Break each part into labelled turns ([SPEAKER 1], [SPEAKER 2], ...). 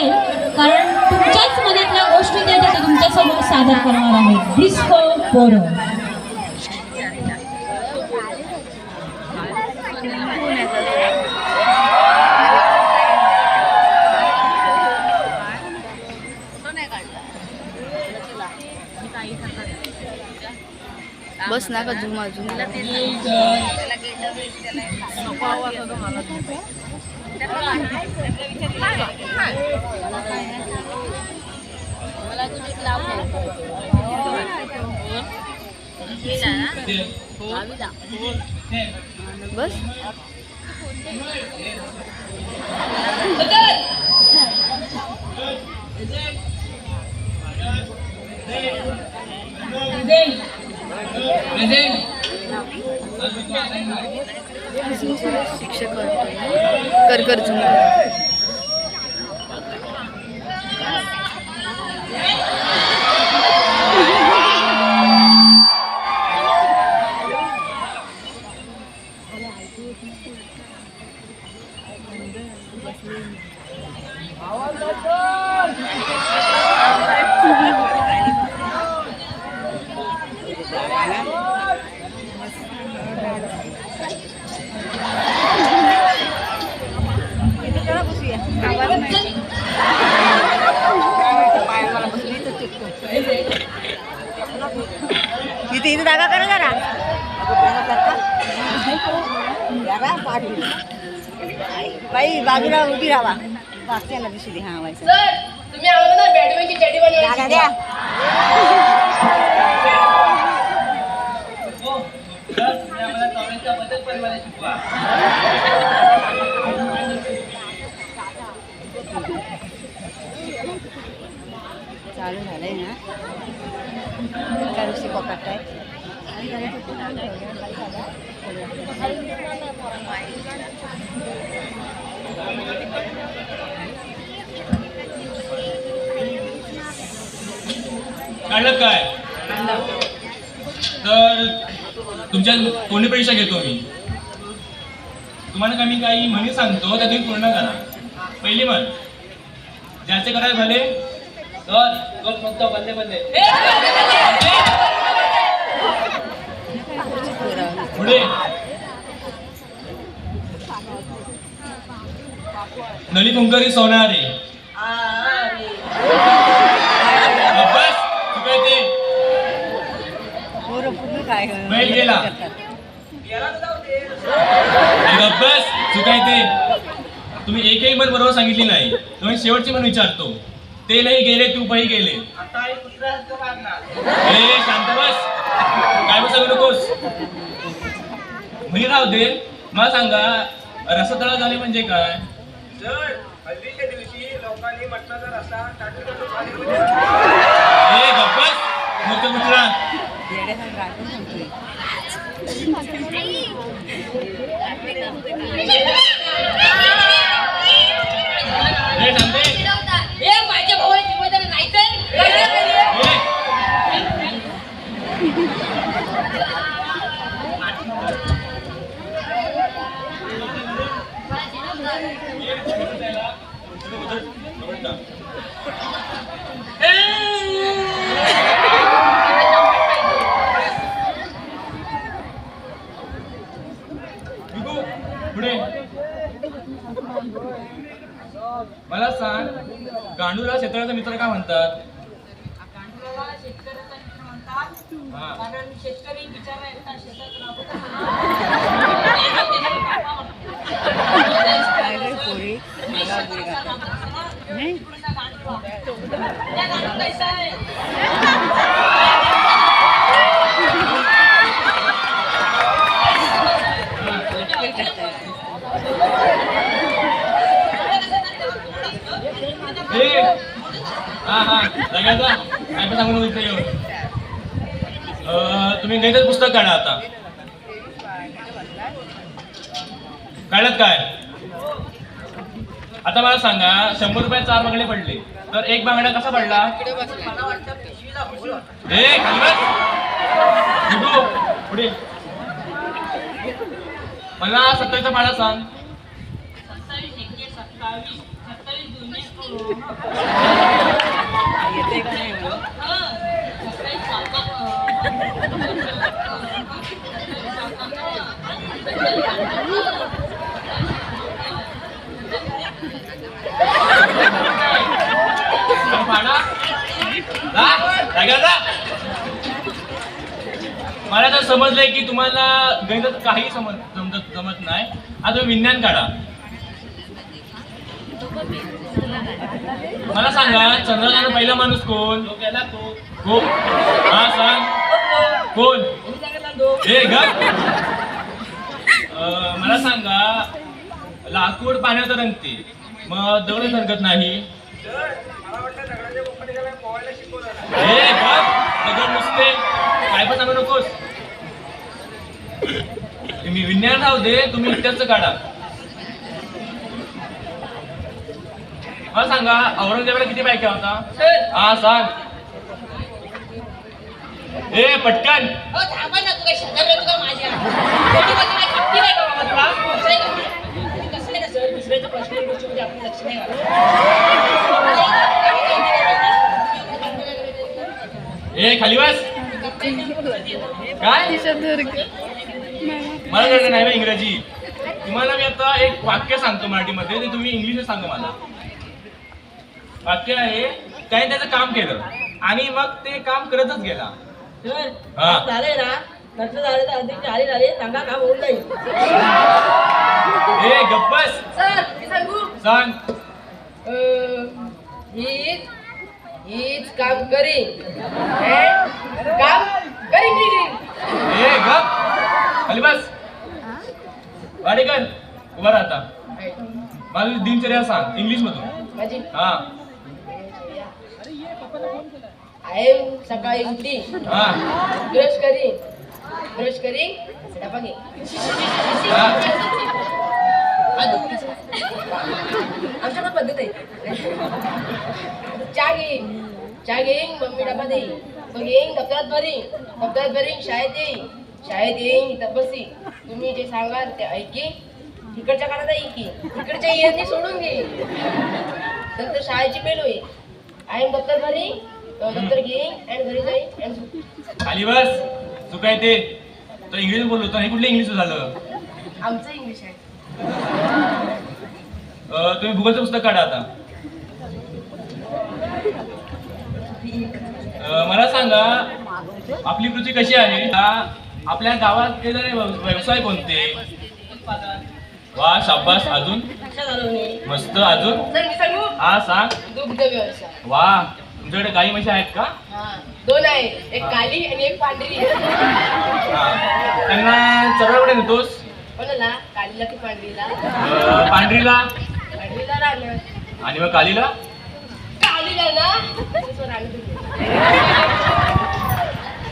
[SPEAKER 1] वाटेल कारण तुमच्याच मनातल्या गोष्टी त्या त्या तुमच्यासमोर सादर करणार आहेत डिस्को पोरो.
[SPEAKER 2] बस ना का झूम अजून बस. वाटतो म्हणजे शिक्षक करकर
[SPEAKER 3] जुना तीन जागा कर जरा. बाई बाजूला उभी राहा. मागच्याला दिसू दे. हा व्हायचं
[SPEAKER 4] तुम्ही आम्हाला ना बॅडमिंटनची
[SPEAKER 3] द्या. चालू झालंय ना. काय नुसती पकडताय
[SPEAKER 5] काढलं काय? तर तुमच्या कोणी परीक्षा घेतो मी तुम्हाला का मी काही म्हणी सांगतो त्या तुम्ही पूर्ण करा. पहिली म्हण ज्याचे करायला झाले तर तो फक्त बंदे बंदे. पुढे. नळी कुंकरी सोनारे. चुकायचे बैल गेला. चुकायचे तुम्ही एकही मन बरोबर सांगितली नाही. तुम्ही शेवटची मन विचारतो. ते नाही गेले. तू पही गेले ए शांत बस. काय बस सांगू नकोस? म्हणी राहू दे. मला सांगा रसतळा झाले म्हणजे काय?
[SPEAKER 6] जर हल्लीच्या दिवशी लोकांनी मटणाचा रस्ता
[SPEAKER 5] ए गप्पस कुत्रा
[SPEAKER 3] येड्यासारखं आठवण सांगतोय.
[SPEAKER 5] ए शांते
[SPEAKER 4] ए माझ्या भावाला जिम्मेदारी नाही तर काय करायचं?
[SPEAKER 5] ए विभू, पुढे मला सांग गांडूला शेतकऱ्याचा मित्र का म्हणतात.
[SPEAKER 4] कारण शेतकरी एकटा शेतात राबतो
[SPEAKER 3] काय रे पोरी मला उभी करतात. नाही
[SPEAKER 4] त्या गांडूळ कैसा आहे
[SPEAKER 3] लटके करताय.
[SPEAKER 5] ए हा हा जगाचा काय पण सांगू नको इथे येऊन अं, तुम्ही गणित पुस्तक काढा आता काढत काय आता मला सांगा शंभर रुपये चार बांगडे पडले तर एक बांगडा कसा पडला पुढे मला सत्तावीसचा पाडा सांग
[SPEAKER 4] सत्तावीस
[SPEAKER 3] येते का नाही
[SPEAKER 5] मला तर समजलंय की तुम्हाला गणितात काही समज जमत जमत नाही. आता तुम्ही विज्ञान काढा. मला सांगा चंद्रकांत पहिला माणूस कोण? कोण हा सांग. कोण? हे ग. मला सांगा लाकूड पाण्यात रंगते मग दगड रंगत नाही. हे दगड नुसते. काय पण सांगू नकोस. तुम्ही विज्ञान राहू दे तुम्ही इतिहास काढा. मला सांगा औरंगजेबाला किती बायका होता हा सांग ए पटकन.
[SPEAKER 4] हो थांबा ना तू काय शेजारी होतो का माझ्या? छोटी मोठी काय खपली नाही का बाबा तुला कसं आहे का? तुम्ही कसं आहे का सर दुसऱ्याच्या पर्सनल गोष्टीमध्ये आपण लक्ष नाही घालत.
[SPEAKER 5] ए खाली बस काय? मला कळलं नाही बे इंग्रजी. तुम्हाला मी आता एक वाक्य सांगतो मराठीमध्ये ते तुम्ही इंग्लिश सांगा मला. वाक्य आहे. त्याने त्याचं काम केलं. आणि मग ते काम करतच गेला. हा.
[SPEAKER 7] झाले ना झाले तर अधिक झाले झाले सांगा काम होऊन जाईल.
[SPEAKER 5] ए गप्पस.
[SPEAKER 7] सर मी सांगू.
[SPEAKER 5] सांग.
[SPEAKER 7] अं, हीच हीच काम And काम करीन
[SPEAKER 5] ए गप. खाली बस. वाडेकर उभा राहता माझी दिनचर्या सांग इंग्लिश मधून.
[SPEAKER 7] माझी?
[SPEAKER 5] हा.
[SPEAKER 7] आहे. सकाळी उठली. ब्रश करीन ब्रश करीन डबा घे. आमच्याकडे पद्धत आहे. चहा घेईन. चहा घेईन मम्मी डबा देईन. मग येईन दप्तरात भरीन. दप्तरात भरीन शाळेत येईन. शाळेत येईन इथं बसी तुम्ही जे सांगाल ते ऐकी. तिकडच्या कानात ऐकी. तिकडच्या इयरनी सोडून घेईन नंतर शाळेची मेल होईल. आईन दप्तर दप्तर घेईन आणि घरी जाईन आणि झोपीन.
[SPEAKER 5] खाली बस. तू काय ते. तो इंग्लिश बोलतो हे कुठलं इंग्लिश झालं?
[SPEAKER 7] आमचं इंग्लिश आहे.
[SPEAKER 5] अं, तुम्ही भूगोलचं पुस्तक काढा आता. अं, मला सांगा आपली कृती कशी आहे? आ, आपल्या गावात केलेले व्यव- व्यवसाय कोणते? वा शाबास अजून. मस्त अजून.
[SPEAKER 7] सर मी सांगू?
[SPEAKER 5] हा सांग.
[SPEAKER 7] दुग्ध व्यवसाय
[SPEAKER 5] वा तुमच्याकडे गाई म्हशी आहेत का?
[SPEAKER 7] हा दोन आहे. एक काली आणि एक पांढरी.
[SPEAKER 5] त्यांना चरवडे नेतोस?
[SPEAKER 7] कोणाला? कालीला की पांढरीला?
[SPEAKER 5] अं, पांढरीला.
[SPEAKER 7] पांढरीला राहणार.
[SPEAKER 5] आणि मग कालीला?
[SPEAKER 7] कालीला ना? तसं राहणार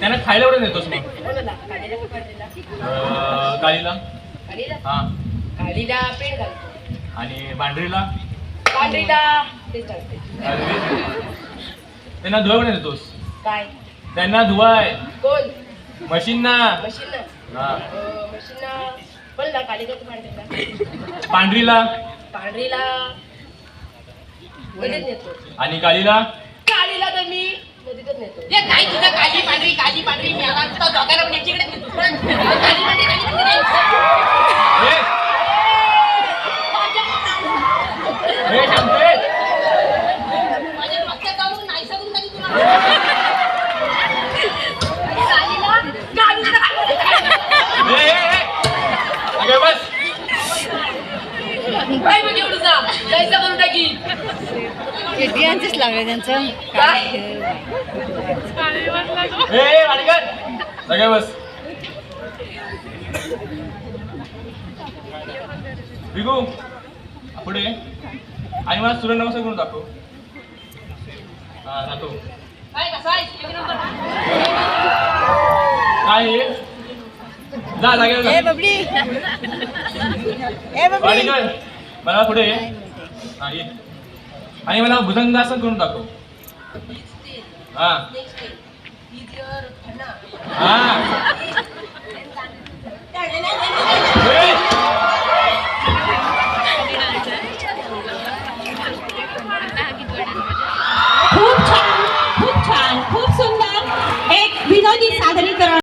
[SPEAKER 5] त्यांना खायला एवढं नेतोस मग?
[SPEAKER 7] कोणाला? कालीला की पांढरीला?
[SPEAKER 5] अं, कालीला?
[SPEAKER 7] कालीला?
[SPEAKER 5] हा.
[SPEAKER 7] घालतो.
[SPEAKER 5] आणि पांढरीला
[SPEAKER 7] पांढरीला तेच घालते
[SPEAKER 5] त्यांना धुवायला नेतोस?
[SPEAKER 7] काय?
[SPEAKER 5] त्यांना धुवाय
[SPEAKER 7] कोण?
[SPEAKER 5] मशीनना.
[SPEAKER 7] मशीन ना
[SPEAKER 5] हा.
[SPEAKER 7] मशीन ना कोणला कालीला की पांढरीला
[SPEAKER 5] पांढरीला
[SPEAKER 7] पांढरीला नदीत नेतो.
[SPEAKER 5] आणि कालीला?
[SPEAKER 7] कालीला तर मी नदीतच नेतो.
[SPEAKER 4] ये काय तुझं काली पांढरी काली पांढरी मी आला तुझा दोघांना पण याच्याकडे नेतो. काली पांढरी काली पांढरी नाही.
[SPEAKER 5] ए, ए, शांते.
[SPEAKER 4] माझ्या डोक्यात जाऊन नाही सांगून कधी तुला कालीला कालीला
[SPEAKER 5] ए, ए, ए. अगं बस
[SPEAKER 7] काय मग एवढं जा जायचं करून टाकी
[SPEAKER 3] एटीएनचीच लागले त्यांचं.
[SPEAKER 7] काय?
[SPEAKER 5] बस. बिगू पुढे. आणि मला सूर्य नमस्कार करून दाखव. हा दाखव
[SPEAKER 4] काय
[SPEAKER 5] काय आहे? जा.
[SPEAKER 3] ए बबडी ए बबडी
[SPEAKER 5] मला पुढे ये. हा ये. आणि मला भुजंगासन करून दाखव. हा. हा.